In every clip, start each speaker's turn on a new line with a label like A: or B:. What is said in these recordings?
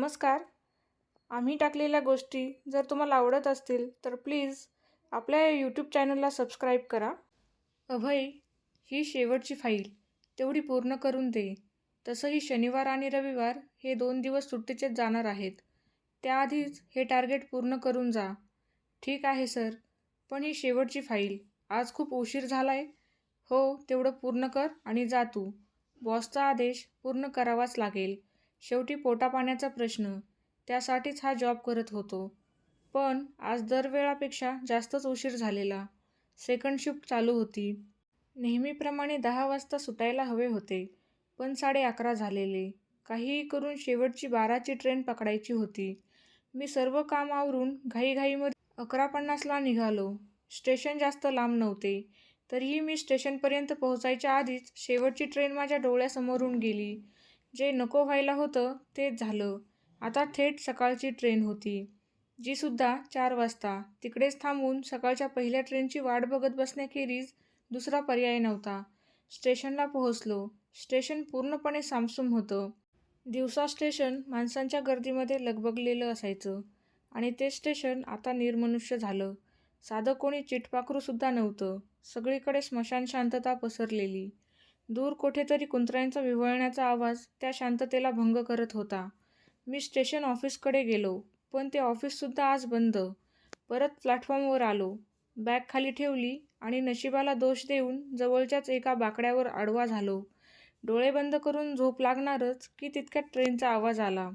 A: नमस्कार. आम्ही टाकलेल्या गोष्टी जर तुम्हाला आवडत असतील तर प्लीज आपल्या यूट्यूब चॅनलला सबस्क्राईब करा. अभय ही शेवटची फाईल तेवढी पूर्ण करून दे. तसंही शनिवार आणि रविवार हे दोन दिवस सुट्टीचेच जाणार आहेत. त्याआधीच हे टार्गेट पूर्ण करून जा. ठीक आहे सर पण ही शेवटची फाईल आज खूप उशीर झाला आहे हो तेवढं पूर्ण कर आणि जा तू. बॉसचा आदेश पूर्ण करावाच लागेल. शेवटी पोटापाण्याचा प्रश्न. त्यासाठीच हा जॉब करत होतो. पण आज दरवेळापेक्षा जास्तच उशीर झालेला. सेकंड शिफ्ट चालू होती. नेहमीप्रमाणे दहा वाजता सुटायला हवे होते. पण साडे अकरा झालेले. काहीही करून शेवटची बाराची ट्रेन पकडायची होती. मी सर्व काम आवरून घाईघाईमध्ये अकरा पन्नासला निघालो. स्टेशन जास्त लांब नव्हते. तरीही मी स्टेशनपर्यंत पोहोचायच्या आधीच शेवटची ट्रेन माझ्या डोळ्यासमोरून गेली. जे नको व्हायला होतं तेच झालं. आता थेट सकाळची ट्रेन होती. जी सुद्धा चार वाजता. तिकडेच थांबून सकाळच्या पहिल्या ट्रेनची वाट बघत बसण्याखेरीज दुसरा पर्याय नव्हता. स्टेशनला पोहोचलो. स्टेशन पूर्णपणे सामसूम होतं. दिवसा स्टेशन माणसांच्या गर्दीमध्ये लगबगलेलं असायचं आणि ते स्टेशन आता निर्मनुष्य झालं. साधं कोणी चिटपाखरूसुद्धा नव्हतं. सगळीकडे स्मशान शांतता पसरलेली. दूर कुठेतरी कुंत्र्यांचा विव्हळण्याचा आवाज त्या शांततेला भंग करत होता. मी स्टेशन ऑफिसकडे गेलो पण ते ऑफिससुद्धा आज बंद. परत प्लॅटफॉर्मवर आलो. बॅग खाली ठेवली आणि नशिबाला दोष देऊन जवळच्याच एका बाकड्यावर आडवा झालो. डोळे बंद करून झोप लागणारच की तितक्यात ट्रेनचा आवाज आला.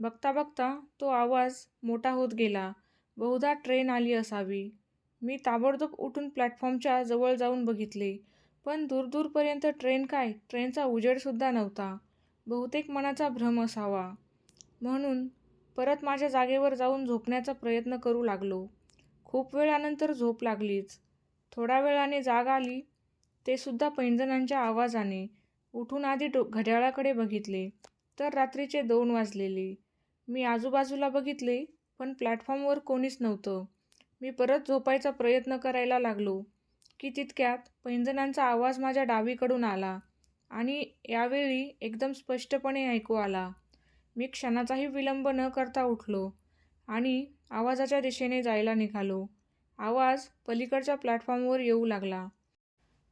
A: बघता बघता तो आवाज मोठा होत गेला. बहुधा ट्रेन आली असावी. मी ताबडतोब उठून प्लॅटफॉर्मच्या जवळ जाऊन बघितले. पण दूरदूरपर्यंत ट्रेन काय? ट्रेनचा उजेडसुद्धा नव्हता. बहुतेक मनाचा भ्रम असावा. म्हणून परत माझ्या जागेवर जाऊन झोपण्याचा प्रयत्न करू लागलो. खूप वेळानंतर झोप लागलीच. थोड्या वेळाने जाग आली ते सुद्धा पैंजणांच्या आवाजाने. उठून आधी डो घड्याळाकडे बघितले. तर रात्रीचे दोन वाजलेले. मी आजूबाजूला बघितले पण प्लॅटफॉर्मवर कोणीच नव्हतं. मी परत झोपायचा प्रयत्न करायला लागलो. की तितक्यात पैंजणांचा आवाज माझ्या डावीकडून आला आणि यावेळी एकदम स्पष्टपणे ऐकू आला. मी क्षणाचाही विलंब न करता उठलो आणि आवाजाच्या दिशेने जायला निघालो. आवाज पलीकडच्या प्लॅटफॉर्मवर येऊ लागला.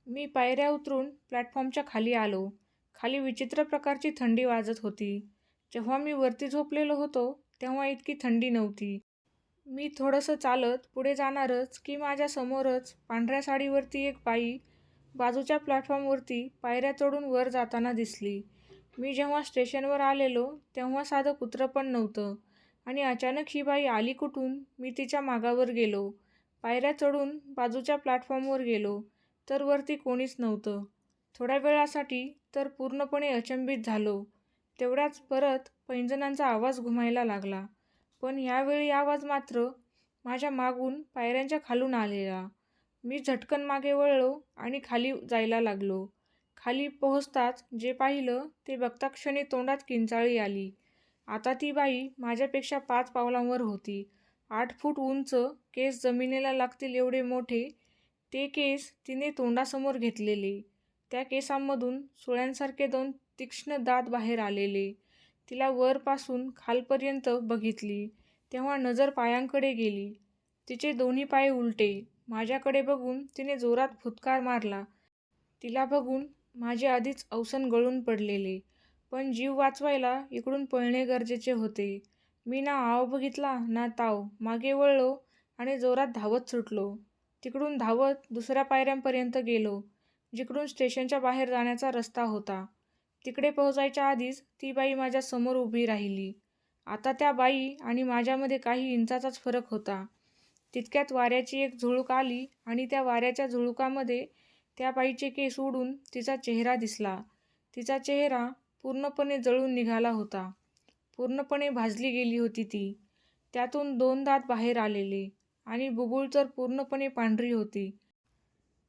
A: मी पायऱ्या उतरून प्लॅटफॉर्मच्या खाली आलो. खाली विचित्र प्रकारची थंडी वाजत होती. जेव्हा मी वरती झोपलेलो होतो तेव्हा इतकी थंडी नव्हती. मी थोडंसं चालत पुढे जाणारच की माझ्यासमोरच पांढऱ्या साडीवरती एक बाई बाजूच्या प्लॅटफॉर्मवरती पायऱ्या चढून वर जाताना दिसली. मी जेव्हा स्टेशनवर आलेलो तेव्हा साधं कुत्रं पण नव्हतं आणि अचानक ही बाई आली कुठून मी तिच्या मागावर गेलो. पायऱ्या चढून बाजूच्या प्लॅटफॉर्मवर गेलो तर वरती कोणीच नव्हतं. थोड्या वेळासाठी तर पूर्णपणे अचंबित झालो. तेवढ्याच परत पैंजणांचा आवाज घुमायला लागला. पण यावेळी आवाज मात्र माझ्या मागून पायऱ्यांच्या खालून आलेला. मी झटकन मागे वळलो आणि खाली जायला लागलो. खाली पोहोचताच जे पाहिलं ते बघता क्षणी तोंडात किंचाळी आली. आता ती बाई माझ्यापेक्षा पाच पावलांवर होती. आठ फूट उंच केस जमिनीला लागतील एवढे मोठे ते केस तिने तोंडासमोर घेतलेले. त्या केसांमधून सुळ्यांसारखे दोन तीक्ष्ण दात बाहेर आलेले. तिला वरपासून खालपर्यंत बघितली. तेव्हा नजर पायांकडे गेली. तिचे दोन्ही पाय उलटे. माझ्याकडे बघून तिने जोरात फुतकार मारला. तिला बघून माझे आधीच अवसन गळून पडलेले. पण जीव वाचवायला इकडून पळणे गरजेचे होते. मी ना आव बघितला ना ताव. मागे वळलो आणि जोरात धावत सुटलो. तिकडून धावत दुसऱ्या पायऱ्यांपर्यंत गेलो जिकडून स्टेशनच्या बाहेर जाण्याचा रस्ता होता. तिकडे पोहोचायच्या आधीच ती बाई माझ्यासमोर उभी राहिली. आता त्या बाई आणि माझ्यामध्ये काही इंचाचाच फरक होता. तितक्यात वाऱ्याची एक झुळूक आली आणि त्या वाऱ्याच्या झुळुकामध्ये त्या बाईचे केस उडून तिचा चेहरा दिसला. तिचा चेहरा पूर्णपणे जळून निघाला होता. पूर्णपणे भाजली गेली होती ती. त्यातून दोन दात बाहेर आलेले आणि बुबुळ तर पूर्णपणे पांढरी होती.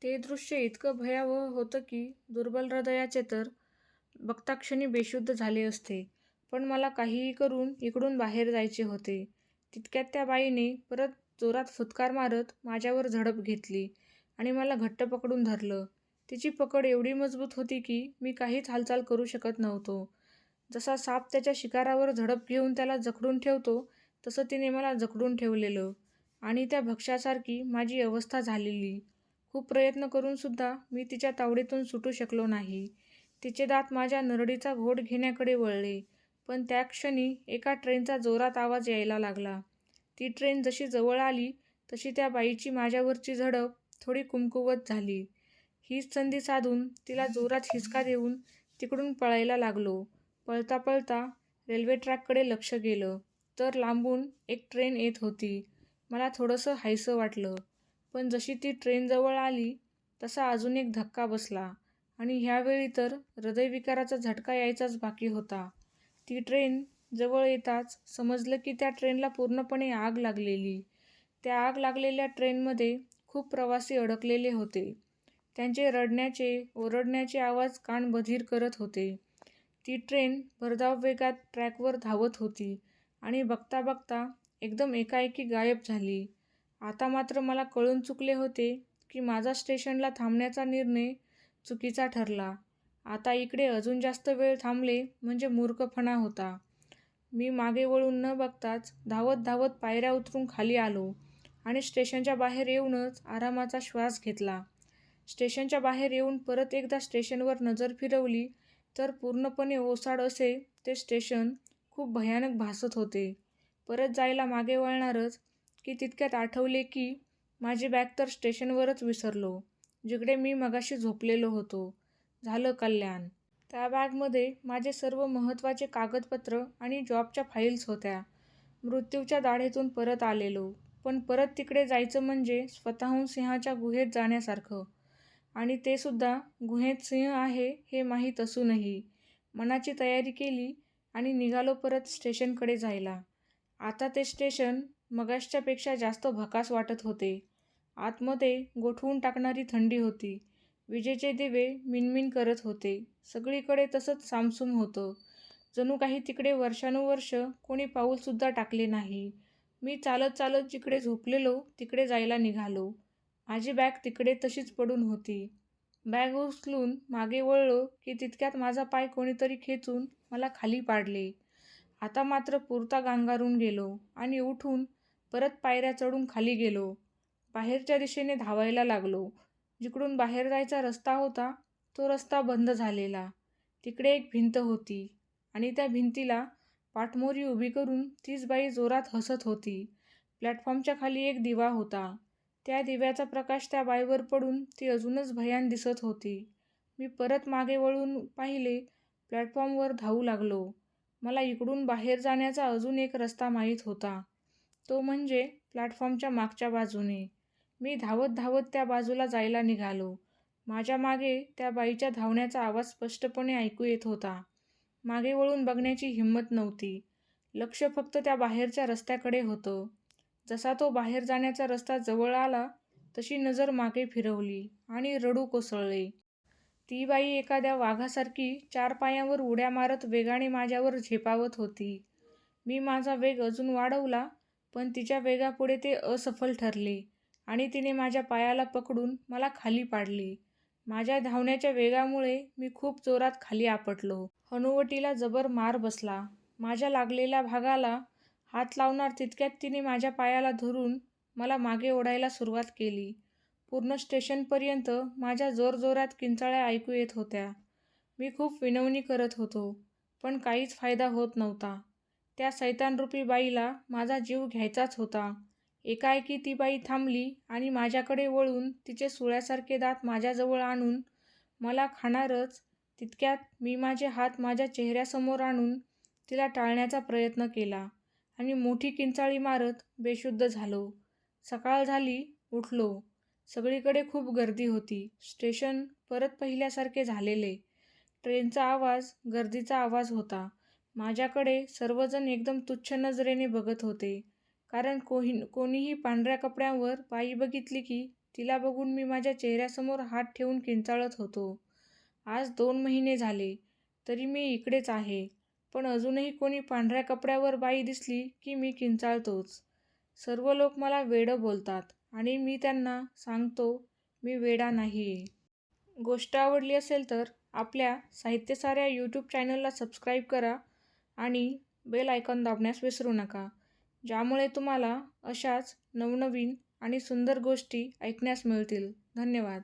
A: ते दृश्य इतकं भयावह होतं की दुर्बल हृदयाचे तर बघताक्षणी बेशुद्ध झाले असते पण मला काहीही करून इकडून बाहेर जायचे होते तितक्यात त्या बाईने परत जोरात फुतकार मारत माझ्यावर झडप घेतली आणि मला घट्ट पकडून धरलं तिची पकड एवढी मजबूत होती की मी काहीच हालचाल करू शकत नव्हतो जसा साप त्याच्या शिकारावर झडप घेऊन त्याला जखडून ठेवतो तसं तिने मला जखडून ठेवलेलं आणि त्या भक्ष्यासारखी माझी अवस्था झालेली. खूप प्रयत्न करूनसुद्धा मी तिच्या तावडीतून सुटू शकलो नाही. तिचे दात माझ्या नरडीचा घोट घेण्याकडे वळले. पण त्या क्षणी एका ट्रेनचा जोरात आवाज यायला लागला. ती ट्रेन जशी जवळ आली तशी त्या बाईची माझ्यावरची झडप थोडी कुमकुवत झाली. हीच संधी साधून तिला जोरात हिसका देऊन तिकडून पळायला लागलो. पळता पळता रेल्वे ट्रॅककडे लक्ष गेलं, तर लांबून एक ट्रेन येत होती. मला थोडंसं हायसं वाटलं. पण जशी ती ट्रेन जवळ आली तसा अजून एक धक्का बसला आणि ह्यावेळी तर हृदयविकाराचा झटका यायचाच बाकी होता. ती ट्रेन जवळ येताच समजलं की त्या ट्रेनला पूर्णपणे आग लागलेली. त्या आग लागलेल्या ट्रेनमध्ये खूप प्रवासी अडकलेले होते. त्यांचे रडण्याचे, ओरडण्याचे आवाज कान बधीर करत होते. ती ट्रेन भरधाव वेगात ट्रॅकवर धावत होती आणि बघता बघता एकदम एकाएकी गायब झाली. आता मात्र मला कळून चुकले होते की माझा स्टेशनला थांबण्याचा निर्णय चुकीचा ठरला. आता इकडे अजून जास्त वेळ थांबले म्हणजे मूर्खपणा होता. मी मागे वळून न बघताच धावत धावत पायऱ्या उतरून खाली आलो आणि स्टेशनच्या बाहेर येऊनच आरामाचा श्वास घेतला. स्टेशनच्या बाहेर येऊन परत एकदा स्टेशनवर नजर फिरवली तर पूर्णपणे ओसाड असे ते स्टेशन खूप भयानक भासत होते. परत जायला मागे वळणारच की तितक्यात आठवले की माझी बॅग तर स्टेशनवरच विसरलो, जिकडे मी मगाशी झोपलेलो होतो. झालं कल्याण. त्या बॅगमध्ये माझे सर्व महत्त्वाचे कागदपत्र आणि जॉबच्या फाईल्स होत्या. मृत्यूच्या दाढेतून परत आलेलो, पण परत तिकडे जायचं म्हणजे स्वतःहून सिंहाच्या गुहेत जाण्यासारखं. आणि तेसुद्धा गुहेत सिंह आहे हे माहीत असूनही. मनाची तयारी केली आणि निघालो परत स्टेशनकडे जायला. आता ते स्टेशन मगाशच्यापेक्षा जास्त भकास वाटत होते. आतमध्ये गोठवून टाकणारी थंडी होती. विजेचे दिवे मिनमिन करत होते. सगळीकडे तसंच सामसूम होतं. जणू काही तिकडे वर्षानुवर्ष कोणी पाऊलसुद्धा टाकले नाही. मी चालत चालत जिकडे झोपलेलो तिकडे जायला निघालो. माझी बॅग तिकडे तशीच पडून होती. बॅग उचलून मागे वळलो की तितक्यात माझा पाय कोणीतरी खेचून मला खाली पाडले. आता मात्र पुरता गांगारून गेलो आणि उठून परत पायऱ्या चढून खाली गेलो. बाहेरच्या दिशेने धावायला लागलो. जिकडून बाहेर जायचा रस्ता होता तो रस्ता बंद झालेला. तिकडे एक भिंत होती आणि त्या भिंतीला पाठमोरी उभी करून तीच बाई जोरात हसत होती. प्लॅटफॉर्मच्या खाली एक दिवा होता. त्या दिव्याचा प्रकाश त्या बाईवर पडून ती अजूनच भयान दिसत होती. मी परत मागे वळून पाहिले. प्लॅटफॉर्मवर धावू लागलो. मला इकडून बाहेर जाण्याचा अजून एक रस्ता माहीत होता. तो म्हणजे प्लॅटफॉर्मच्या मागच्या बाजूने. मी धावत धावत त्या बाजूला जायला निघालो. माझ्या मागे त्या बाईच्या धावण्याचा आवाज स्पष्टपणे ऐकू येत होता. मागे वळून बघण्याची हिंमत नव्हती. लक्ष फक्त त्या बाहेरच्या रस्त्याकडे होतं. जसा तो बाहेर जाण्याचा रस्ता जवळ आला तशी नजर मागे फिरवली आणि रडू कोसळले. ती बाई एखाद्या वाघासारखी चार पायांवर उड्या मारत वेगाने माझ्यावर झेपावत होती. मी माझा वेग अजून वाढवला पण तिच्या वेगापुढे ते असफल ठरले आणि तिने माझ्या पायाला पकडून मला खाली पाडले. माझ्या धावण्याच्या वेगामुळे मी खूप जोरात खाली आपटलो. हनुवटीला जबर मार बसला. माझ्या लागलेल्या भागाला हात लावणार तितक्यात तिने माझ्या पायाला धरून मला मागे ओढायला सुरुवात केली. पूर्ण स्टेशनपर्यंत माझ्या जोरजोरात किंचाळ्या ऐकू येत होत्या. मी खूप विनवणी करत होतो, पण काहीच फायदा होत नव्हता. त्या सैतानरूपी बाईला माझा जीव घ्यायचाच होता. एकाएकी ती बाई थांबली आणि माझ्याकडे वळून तिचे सुळ्यासारखे दात माझ्याजवळ आणून मला खाणारच तितक्यात मी माझे हात माझ्या चेहऱ्यासमोर आणून तिला टाळण्याचा प्रयत्न केला आणि मोठी किंचाळी मारत बेशुद्ध झालो. सकाळ झाली. उठलो. सगळीकडे खूप गर्दी होती. स्टेशन परत पहिल्यासारखे झालेले. ट्रेनचा आवाज गर्दीचा आवाज होता. माझ्याकडे सर्वजण एकदम तुच्छ नजरेने बघत होते. कारण कोणीही पांढऱ्या कपड्यांवर बाई बघितली की तिला बघून मी माझ्या चेहऱ्यासमोर हात ठेवून किंचाळत होतो. आज दोन महिने झाले तरी मी इकडेच आहे, पण अजूनही कोणी पांढऱ्या कपड्यावर बाई दिसली की मी किंचाळतोच. सर्व लोक मला वेडं बोलतात आणि मी त्यांना सांगतो मी वेडा नाही गोष्ट आवडली असेल तर आपल्या साहित्यसाऱ्या यूट्यूब चॅनलला सबस्क्राईब करा आणि बेल आयकॉन दाबण्यास विसरू नका ज्यामुळे तुम्हाला अशाच नवनवीन आणि सुंदर गोष्टी ऐकण्यास मिळतील. धन्यवाद.